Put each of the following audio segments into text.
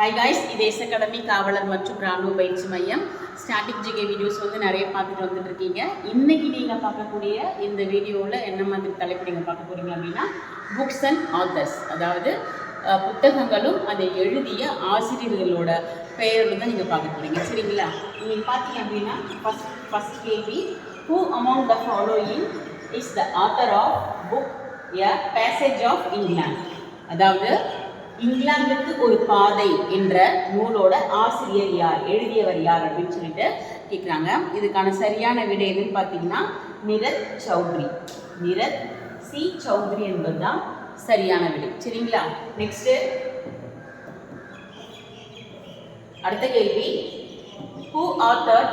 Hi guys இது S academy காவலர் மற்றும் இராணுவ பயிற்சி மையம். ஸ்டாட்டிக் ஜிகே வீடியோஸ் வந்து நிறைய பார்த்துட்டு வந்துட்டு இருக்கீங்க இன்னைக்கு நீங்கள் பார்க்கக்கூடிய இந்த வீடியோவில் என்ன மாதிரி தலைப்பு நீங்கள் பார்க்க போகிறீங்க அப்படின்னா புக்ஸ் அண்ட் ஆத்தர்ஸ் அதாவது புத்தகங்களும் அதை எழுதிய ஆசிரியர்களோட பெயர்கள் தான் நீங்கள் பார்க்க போறீங்க. சரிங்களா? நீங்கள் பார்த்தீங்க அப்படின்னா ஃபஸ்ட் ஃபஸ்ட் கேள்வி who among the following is the author of book a passage of England அதாவது இங்கிலாந்துக்கு ஒரு பாதை என்ற நூலோட ஆசிரியர் யார் எழுதியவர் யார் அப்படின்னு சொல்லிட்டு கேட்குறாங்க இதுக்கான சரியான விடை எதுன்னு பார்த்தீங்கன்னா நிரத் சௌத்ரி. நிரத் சி சௌத்ரி என்பதுதான் சரியான விடை. சரிங்களா? நெக்ஸ்ட்டு அடுத்த கேள்வி. Who author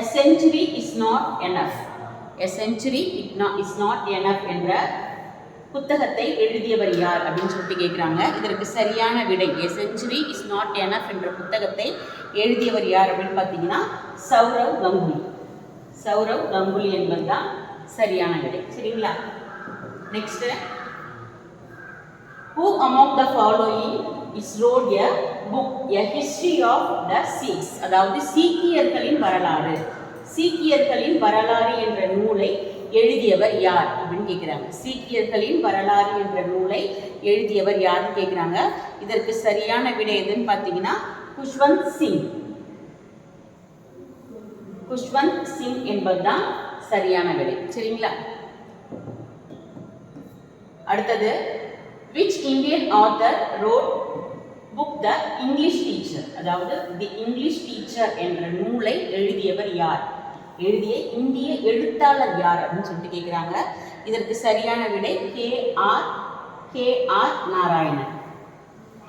a century is not enough a century it not is not enough என்ற புத்தகத்தை எழுதியவர் யார் அப்படின்னு சொல்லிட்டு கேட்குறாங்க இதற்கு சரியான விடை. A century is not enough என்ற புத்தகத்தை எழுதியவர் யார் அப்படின்னு பார்த்தீங்கன்னா சௌரவ் கங்குலி. சௌரவ் கங்குலி என்பது தான் சரியான விடை. சரிங்களா? Next who among the following is wrote a book a history of the Sikhs அதாவது சீக்கியர்களின் வரலாறு. சீக்கியர்களின் வரலாறு என்ற நூலை எழுதியவர் யார் அப்படின்னு கேட்குறாங்க சீக்கியர்களின் வரலாறு என்ற நூலை எழுதியவர் யாருன்னு கேட்குறாங்க இதற்கு சரியான விடை எதுன்னு பார்த்தீங்கன்னா குஷ்வந்த் சிங். குஷ்வந்த் சிங் என்பதுதான் சரியான விடை. சரிங்களா? அடுத்தது which Indian author wrote book the English teacher அதாவது தி இங்கிலீஷ் டீச்சர் என்ற நூலை எழுதியவர் யார்? எழுதிய இந்திய எழுத்தாளர் யார் அப்படின்னு சொல்லிட்டு கேட்குறாங்க இதற்கு சரியான விடை K R K R Narayanan.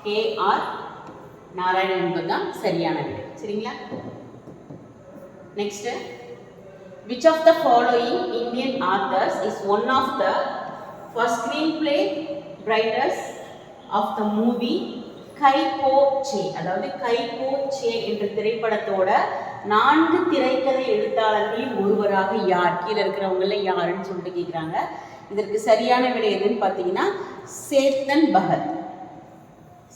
K R Narayanan என்பதுதான் சரியான விடை. சரிங்களா? Next which of the following Indian authors is one of the the screen play writers of the movie Kai Po Che அதாவது கை போ சே என்ற திரைப்படத்தோட நான்கு திரைக்கதை எழுத்தாளர்களில் ஒருவராக யார்? கீழே இருக்கிறவங்கள யாருன்னு சொல்லிட்டு கேட்குறாங்க இதற்கு சரியான விடை எதுன்னு பார்த்தீங்கன்னா சேத்தன் பகத்.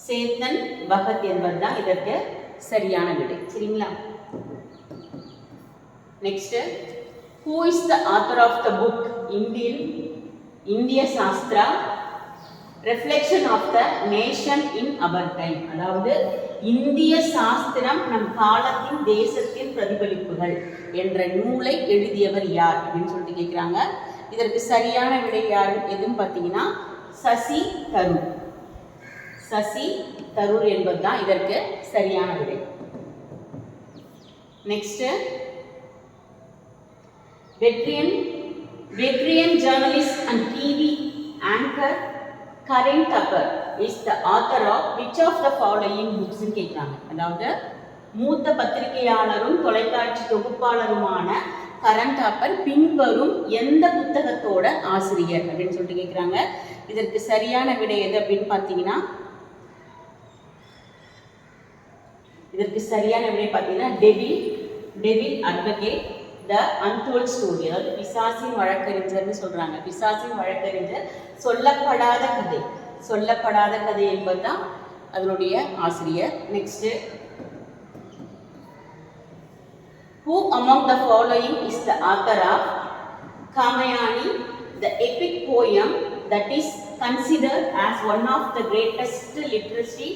சேத்தன் பகத் என்பது தான் இதற்கு சரியான விடை. சரிங்களா? Next who is the author of the book Indian இந்திய Shastra reflection of the nation in our time அதாவது இந்திய சாஸ்திரம் நம் காலத்தின் தேசத்தின் பிரதிபலிப்புகள் என்ற நூலை எழுதியவர் யார் அப்படின்னு சொல்லிட்டு கேட்குறாங்க இதற்கு சரியான விடை யார்? எதுன்னு பார்த்தீங்கன்னா சசி தரூர். சசி தரூர் என்பது தான் இதற்கு சரியான விடை. Next veteran veteran journalist and TV anchor Karan Thapar is the author of which of the following புக்ஸ்ன்னு கேட்குறாங்க அதாவது மூத்த பத்திரிகையாளரும் தொலைக்காட்சி தொகுப்பாளருமான கரண் தாப்பர் பின்வரும் எந்த புத்தகத்தோட ஆசிரியர் அப்படின்னு சொல்லிட்டு கேட்குறாங்க இதற்கு சரியான விடை எது அப்படின்னு பார்த்தீங்கன்னா இதற்கு சரியான விடை பார்த்தீங்கன்னா devil devil advocate the untold story அதாவது பிசாசின் வழக்கறிஞர்னு சொல்கிறாங்க பிசாசின் வழக்கறிஞர் சொல்லப்படாத கதை சொல்லப்படாத கதை என்பது தான் அதனுடைய ஆசிரியர் next who among the following is the author of Kamayani the epic poem that is consider as one of the greatest literacy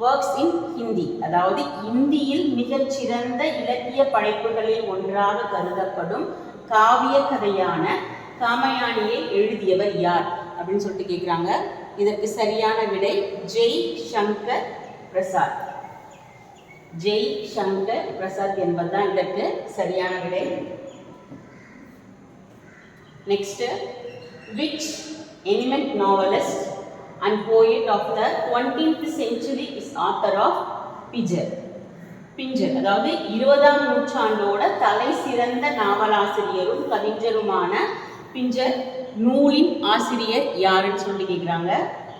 works in Hindi அதாவது இந்தியில் மிகச்சிறந்த இலக்கிய படைப்புகளில் ஒன்றாக கருதப்படும் காவிய கதையான காமயானியை எழுதியவர் யார் அப்படின்னு சொல்லிட்டு கேட்குறாங்க இதற்கு சரியான விடை ஜெய் சங்கர் பிரசாத். ஜெய் சங்கர் பிரசாத் என்பதுதான் இதற்கு சரியான விடை. Next which eminent novelist and poet of the twentieth century is author of Pijar. Pinjar அதாவது இருபதாம் நூற்றாண்டோட தலை சிறந்த நாவலாசிரியரும் கவிஞருமான பிஞ்சர் நூலின் ஆசிரியர் யாருன்னு சொல்லி கேட்குறாங்க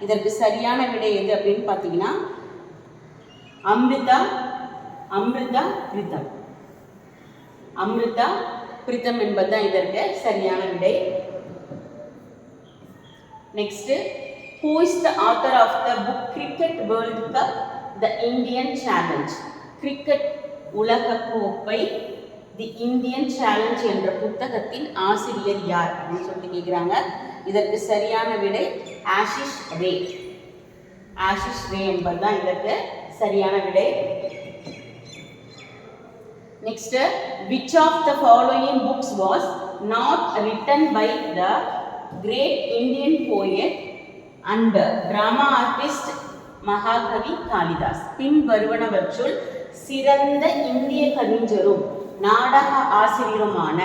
இதற்கு சரியான விடை எது அப்படின்னு பார்த்தீங்கன்னா அம்ரிதா அம்ரிதா பிரித்தம். அம்ரிதா பிரித்தம் என்பதுதான் இதற்கு சரியான விடை. Next who is the author of the book cricket world cup the Indian challenge cricket உலக கோப்பை தி இந்தியன் சேலஞ்ச் என்ற புத்தகத்தின் ஆசிரியர் யார் அப்படின்னு சொல்லிட்டு கேட்குறாங்க இதற்கு சரியான விடை ஆஷிஷ் ரே. ஆஷிஷ் ரே என்பதுதான் இதற்கு சரியான விடை. Next which of the following books was not written by the great Indian poet அன்பர் டிராமா ஆர்டிஸ்ட் மகாகவி காளிதாஸ் பின் வருவனவற்றுள் சிறந்த இந்திய கவிஞரும் நாடக ஆசிரியருமான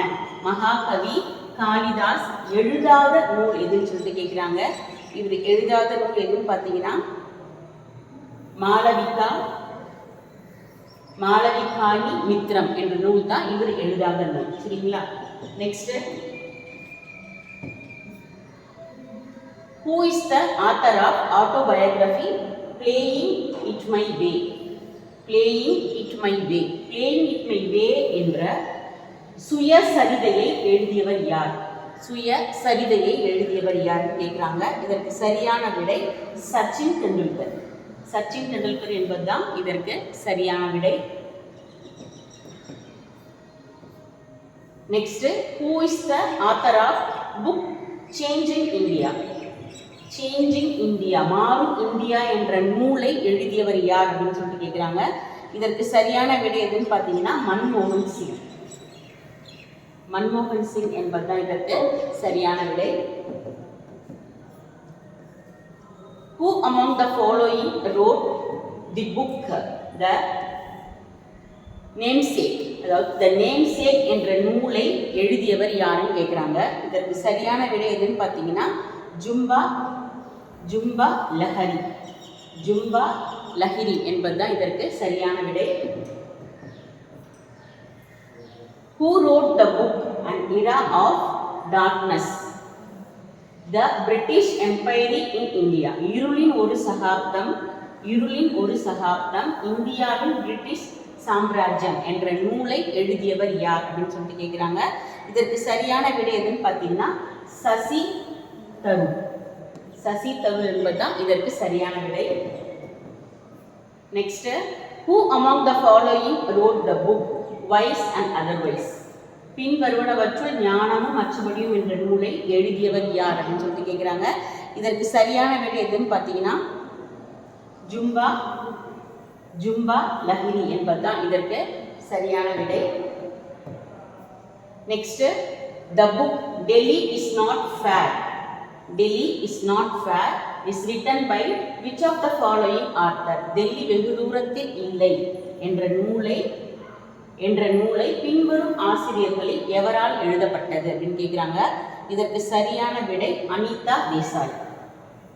மகாகவி காளிதாஸ் எழுதாத நூல் எதுன்னு சொல்லிட்டு கேட்குறாங்க இவர் எழுதாத நூல் எதுன்னு பார்த்தீங்கன்னா மாளவிகா மாளவிகாணி மித்ரம் என்ற நூல் தான் இவர் எழுதாத நூல். சரிங்களா? Next who is the author of autobiography playing it my way playing it my way playing it my way என்ற சுய சரிதையை எழுதியவர் யார்? சுய சரிதையை எழுதியவர் யாருன்னு கேட்குறாங்க. இதற்கு சரியான விடை சச்சின் டெண்டுல்கர். சச்சின் டெண்டுல்கர் என்பதுதான் இதற்கு சரியான விடை. Next who is the author of book changing India changing India மாறும் இந்தியா என்ற நூலை எழுதியவர் யார் அப்படின்னு சொல்லிட்டு கேட்குறாங்க இதற்கு சரியான விடை எதுன்னு பார்த்தீங்கன்னா மன்மோகன் சிங். மன்மோகன் சிங் என்பதுதான் இதற்கு சரியான விடை. Who among the following wrote the book? The Namesake? அதாவது த நேம்சேக் என்ற நூலை எழுதியவர் யாருன்னு கேட்குறாங்க இதற்கு சரியான விடை எதுன்னு பார்த்தீங்கன்னா ஜும்பா ஜும்பா லஹரி. ஜும்பா லஹிரி என்பதுதான் இதற்கு சரியான விடை. Who wrote the book and era of darkness the British empire in India இருளின் ஒரு சகாப்தம் இருளின் ஒரு சகாப்தம் இந்தியாவின் பிரிட்டிஷ் சாம்ராஜ்யம் என்ற நூலை எழுதியவர் யார் அப்படின்னு சொல்லிட்டு கேட்குறாங்க இதற்கு சரியான விடை எதுன்னு பார்த்தீங்கன்னா சசி தருண் சசி தரூர் என்பதுதான் இதற்கு சரியான விடை. Next who among the following wrote the book wise and otherwise பின் வருவனவற்றுள் ஞானமும் மற்றபடியும் என்ற நூலை எழுதியவர் யார் அப்படின்னு சொல்லிட்டு கேட்குறாங்க இதற்கு சரியான விடை எதுன்னு பார்த்தீங்கன்னா ஜும்பா ஜும்பா லஹிரி என்பதுதான் இதற்கு சரியான விடை. Next the book Delhi is not far Delhi is not far is written by which of the following author Delhi வெகு தூரத்தில் இல்லை என்ற நூலை என்ற நூலை பின்வரும் ஆசிரியர்களில் எவரால் எழுதப்பட்டது அப்படின்னு கேட்குறாங்க இதற்கு சரியான விடை அனிதா தேசாய்.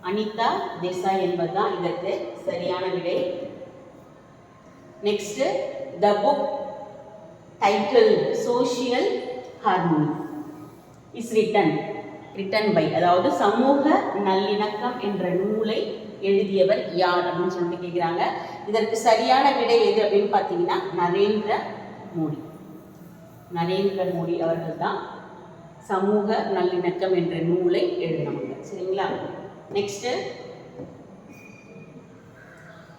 அனிதா தேசாய் என்பதுதான் இதற்கு சரியான விடை. Next the book title social harmony is written written by அதாவது சமூக நல்லிணக்கம் என்ற நூலை எழுதியவர் யார் அப்படின்னு சொல்லிட்டு கேட்குறாங்க இதற்கு சரியான விடை எது அப்படின்னு பார்த்தீங்கன்னா நரேந்திர மோடி. நரேந்திர மோடி அவர்கள் தான் சமூக நல்லிணக்கம் என்ற நூலை எழுதினவங்க. சரிங்களா? Next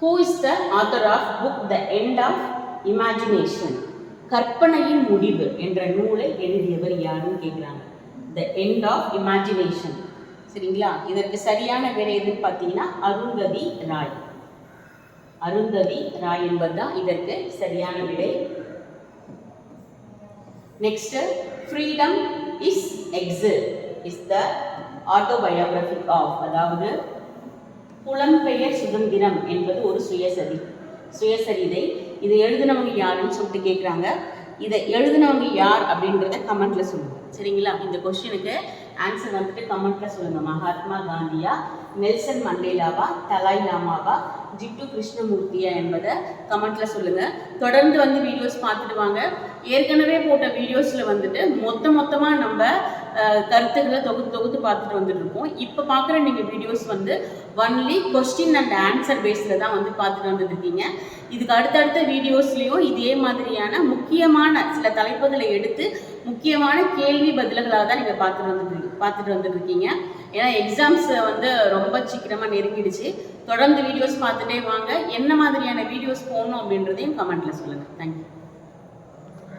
who is the author of book the end of imagination கற்பனையின் முடிவு என்ற நூலை எழுதியவர் யாருன்னு கேட்குறாங்க த எண்ட் ஆஃப் இமேஜினேஷன் சரிங்களா? இதற்கு சரியான விடை எதுன்னு பார்த்தீங்கன்னா அருந்ததி ராய். அருந்ததி ராய் என்பதுதான் இதற்கு சரியான விடை next freedom is exile is the autobiography of அதாவது புலம்பெயர் சுதந்திரம் என்பது ஒரு சுயசரி. சுயசரிதை இதை எழுதினவங்க யாருன்னு சொல்லிட்டு கேட்குறாங்க இதை எழுதினவங்க யார் அப்படின்றத கமெண்ட்ல சொல்லுங்க. சரிங்களா? இந்த கொஸ்டினுக்கு ஆன்சர் வந்துட்டு கமெண்ட்ல சொல்லுங்க. மகாத்மா காந்தியா நெல்சன் மண்டேலாவா தலாய் லாமாவா ஜிட்டு கிருஷ்ணமூர்த்தியா என்பதை கமெண்ட்ல சொல்லுங்க. தொடர்ந்து வந்து வீடியோஸ் பார்த்துட்டு வாங்க. ஏற்கனவே போட்ட வீடியோஸ்ல வந்துட்டு மொத்த மொத்தமா நம்ம கருத்துக்களை தொகுத்து தொகுத்து பார்த்துட்டு வந்துட்டு இருக்கோம் இப்போ பார்க்குற நீங்கள் வீடியோஸ் வந்து ஒன்லி கொஸ்டின் அண்ட் ஆன்சர் பேஸில் தான் வந்து பார்த்துட்டு வந்துட்டு இருக்கீங்க இதுக்கு அடுத்தடுத்த வீடியோஸ்லேயும் இதே மாதிரியான முக்கியமான சில தலைப்புகளை எடுத்து முக்கியமான கேள்வி பதில்களாக தான் நீங்கள் பார்த்துட்டு வந்துட்டு பார்த்துட்டு வந்துட்டு இருக்கீங்க ஏன்னா எக்ஸாம்ஸ் வந்து ரொம்ப சீக்கிரமாக நெருங்கிடுச்சு. தொடர்ந்து வீடியோஸ் பார்த்துட்டே வாங்க. என்ன மாதிரியான வீடியோஸ் போடணும் அப்படின்றதையும் கமெண்ட்டில் சொல்லுங்கள் தேங்க்யூ